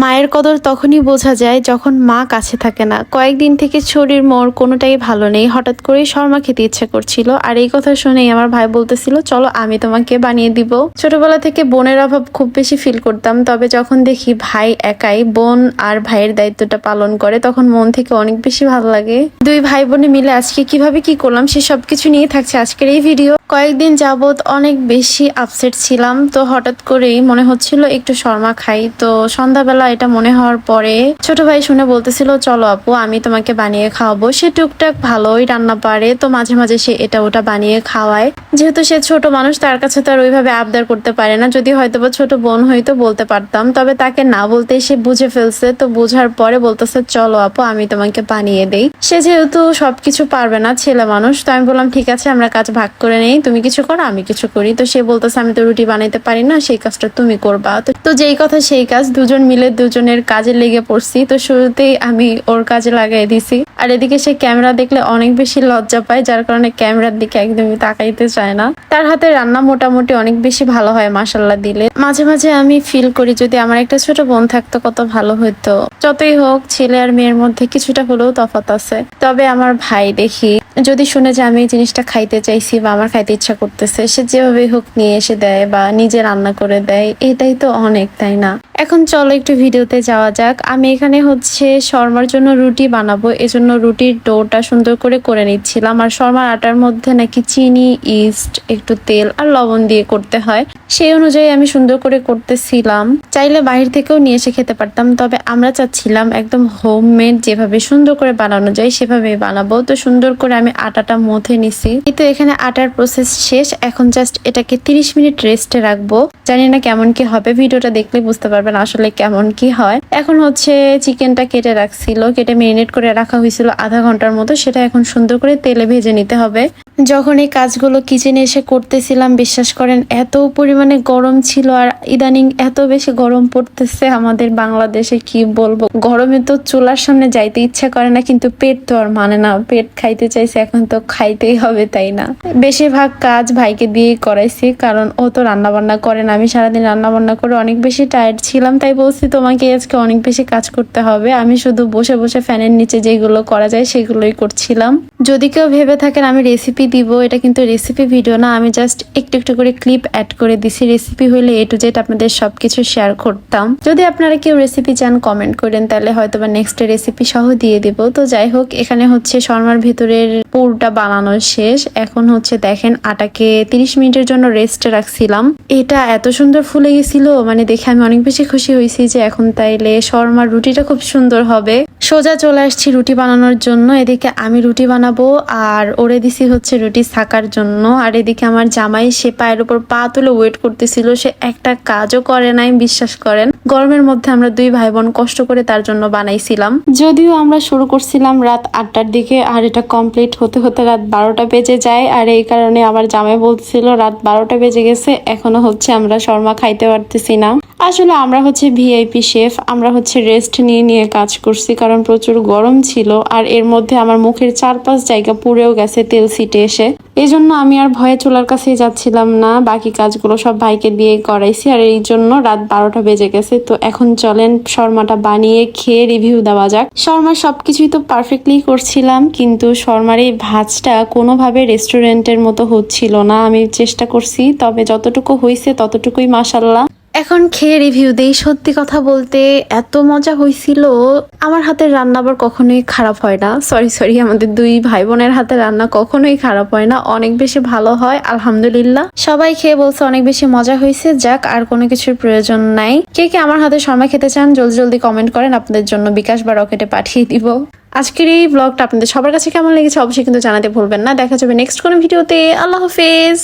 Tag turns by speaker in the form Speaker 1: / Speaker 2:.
Speaker 1: মায়ের কদর তখনই বোঝা যায় যখন মা কাছে থাকে না। কয়েকদিন থেকে শরীর মোর কোনোটাই ভালো নেই। হঠাৎ করেই শর্মা খেতে ইচ্ছে করছিল। আর এই কথা শুনেই আমার ভাই বলতেছিল, চলো আমি তোমাকে বানিয়ে দিব। ছোটবেলা থেকে বোনের অভাব খুব বেশি ফিল করতাম। তবে যখন দেখি ভাই একাই বোন আর ভাইয়ের দায়িত্বটা পালন করে, তখন মন থেকে অনেক বেশি ভালো লাগে। দুই ভাই বোনে মিলে আজকে কীভাবে কি করলাম সে সবকিছু নিয়ে থাকছে আজকের এই ভিডিও কয়েকদিন যাবৎ অনেক বেশি আপসেট ছিলাম। তো হঠাৎ করেই মনে হচ্ছিল একটু শর্মা খাই। তো সন্ধ্যাবেলা এটা মনে হওয়ার পরে ছোট ভাই শুনে বলতেছিল, চলো আপু, আমি তোমাকে বানিয়ে খাওয়াবো। সে টুকটাক ভালোই রান্না পারে, তো মাঝে মাঝে সে এটা ওটা বানিয়ে খাওয়ায়। যেহেতু সে ছোট মানুষ, তার কাছে তো আর ওইভাবে আবদার করতে পারে না। যদি হয়তো বা ছোট বোন হয়তো বলতে পারতাম, তবে তাকে না বলতেই সে বুঝে ফেলছে। তো বোঝার পরে বলতেছে, চলো আপু, আমি তোমাকে বানিয়ে দেই। সে যেহেতু সবকিছু পারবে না, ছেলে মানুষ, তো আমি বললাম, ঠিক আছে, আমরা কাজ ভাগ করে নেই। তুমি কিছু করো, আমি কিছু করি। তো সে বলতেছে, আমি তো রুটি বানাইতে পারি না, সেই কাজটা তুমি করবা। তো যেই কথা, সেই কাজ দুজন মিলে দুজনের কাজে লেগে পড়ছি, তো শুরুতেই আমি ওর কাজে লাগাই দিছি। আর এদিকে সে ক্যামেরা দেখলে অনেক বেশি লজ্জা পায়, যার কারণে ক্যামেরার দিকে একদমই তাকাইতে চায় না। তার হাতে রান্না মোটামুটি অনেক বেশি ভালো হয় মাসাল্লাহ দিলে। মাঝে মাঝে আমি ফিল করি যদি আমার একটা ছোট বোন থাকতো কত ভালো হতো যতই হোক, ছেলে আর মেয়ের মধ্যে কিছুটা হলেও তফাৎ আছে। তবে আমার ভাই দেখি, যদি শুনে যে আমি এই জিনিসটা খাইতে চাইছি বা আমার খাইতে ইচ্ছা করতেছে, সে যেভাবে হোক নিয়ে এসে দেয় বা নিজে রান্না করে দেয়, এটাই তো অনেক, তাই না? এখন চলো একটু ভিডিওতে যাওয়া যাক। আমি এখানে হচ্ছে শর্মার জন্য রুটি বানাবো। এজন্য রুটির ডোটা সুন্দর করে করে নিচ্ছিলাম। আর শর্মার আটার মধ্যে নাকি চিনি, ইস্ট, একটু তেল আর লবণ দিয়ে করতে হয়। সেই অনুযায়ী আমি সুন্দর করে করতেছিলাম। চাইলে বাইরে থেকেও নিয়ে এসে খেতে পারতাম। তবে আমরা চাচ্ছিলাম একদম হোমমেড যেভাবে সুন্দর করে বানানো যায় সেভাবে বানাবো। তো সুন্দর করে আমি আটাটা মথে নিছি। কিন্তু এখানে আটার প্রসেস শেষ। এখন জাস্ট এটাকে 30 মিনিট রেস্টে রাখব। জানি না কেমন কি হবে। ভিডিওটা দেখলে বুঝতে পারবেন। আসলে কেমন কি হয়। এখন হচ্ছে চিকেনটা কেটে রাখছিল, কেটে মেরিনেট করে রাখা হয়েছিল আধা ঘণ্টার মতো, সেটা এখন সুন্দর করে তেলে ভেজে নিতে হবে। যখন এই কাজগুলো কিচেনে এসে করতেছিলাম, বিশ্বাস করেন, এত পরিমাণে গরম ছিল আর ইদানিং এত বেশি গরম পড়তেছে আমাদের বাংলাদেশে, কি বলব? গরমে তো চুলার সামনে যাইতে ইচ্ছা করে না, কিন্তু পেট তো আর মানে না, পেট খাইতে চাইছে, এখন তো খাইতেই হবে, তাই না? বেশিরভাগ কাজ ভাইকে দিয়েই করাইছি, কারণ ও তো রান্না বান্না করে না, আমি সারাদিন রান্না বান্না করে অনেক বেশি টায়ার্ড ছিলাম তাই বলছি তোমাকে আজকে অনেক বেশি কাজ করতে হবে। আমি শুধু বসে বসে ফ্যানের নিচে যেগুলো করা যায় সেগুলোই করছিলাম। যদি কেউ ভেবে থাকেন আমি রেসিপি দিব, এটা কিন্তু রেসিপি ভিডিও না, আমি জাস্ট একটু একটু করে ক্লিপ অ্যাড করে দিছি। রেসিপি হলে এ টু জেড আপনাদের সবকিছু শেয়ার করতাম। যদি আপনারা কেউ রেসিপি চান কমেন্ট করেন, তাহলে হয়তো বা নেক্সট রেসিপি সহ দিয়ে দিব। তো যাই হোক, এখানে হচ্ছে শর্মার ভেতরের পুরটা বানানো শেষ। এখন হচ্ছে দেখেন আটাকে 30 মিনিটের জন্য রেস্টে রাখছিলাম। এটা এত সুন্দর ফুলে গেছিল মানে দেখে আমি অনেক বেশি খুশি হয়েছি যে এখন তাইলে শর্মার রুটিটা খুব সুন্দর হবে। সোজা চলে আসছি রুটি বানানোর জন্য। এদিকে আমি রুটি বানাবো আর ওরে দিছি হচ্ছে রুটি থাকার জন্য। আর এদিকে আমার জামাই, সে পায়ের উপর পা তুলে ওয়েট করতেছিল। সে একটা কাজও করে নাই, বিশ্বাস করেন। গরমের মধ্যে আমরা দুই ভাই বোন কষ্ট করে তার জন্য বানাইছিলাম। যদিও আমরা শুরু করছিলাম রাত আটটার দিকে আর এটা কমপ্লিট হতে হতে রাত বারোটা বেজে যায়। আর এই কারণে আমার জামাই বলছিল রাত বারোটা বেজে গেছে, এখনও হচ্ছে আমরা শর্মা খাইতে পারতেছি না। আসলে আমরা হচ্ছে ভিআইপি শেফ আমরা হচ্ছে রেস্ট নিয়ে নিয়ে কাজ করছি কারণ প্রচুর গরম ছিল আর এর মধ্যে আমার মুখের চার পাঁচ জায়গা পুড়েও গেছে, তেল সিটে এসে। এই জন্য আমি আর ভয়ে চুলার কাছেই যাচ্ছিলাম না, বাকি কাজগুলো সব ভাইকে দিয়ে করাইছি আর এই জন্য রাত বারোটা বেজে গেছে। তো এখন চলেন শর্মাটা বানিয়ে খেয়ে রিভিউ দেওয়া যাক। শর্মা সবকিছুই তো পারফেক্টলি করছিলাম, কিন্তু শর্মার এই ভাজটা কোনোভাবে রেস্টুরেন্টের মতো হচ্ছিল না। আমি চেষ্টা করছি, তবে যতটুকু হয়েছে ততটুকুই মাসাল্লাহ এখন খেয়ে রিভিউ দেই। সত্যি কথা বলতে এত মজা হয়েছিল আমার হাতের রান্না আবার কখনোই খারাপ হয় না। সরি সরি আমাদের দুই ভাই বোনের হাতের রান্না কখনোই খারাপ হয় না। অনেক বেশি ভালো হয়, আলহামদুলিল্লাহ। সবাই খেয়ে বলছে অনেক বেশি মজা হয়েছে যাক, আর কোনো কিছুর প্রয়োজন নাই। কে কে আমার হাতে সময় খেতে চান, জলদি জলদি কমেন্ট করেন। আপনাদের জন্য বিকাশ বা রকেটে পাঠিয়ে দিব। আজকের এই ব্লগটা আপনাদের সবার কাছে কেমন লেগেছে অবশ্যই কিন্তু জানাতে ভুলবেন না। দেখা যাবে নেক্সট কোনো ভিডিওতে। আল্লাহ হাফেজ।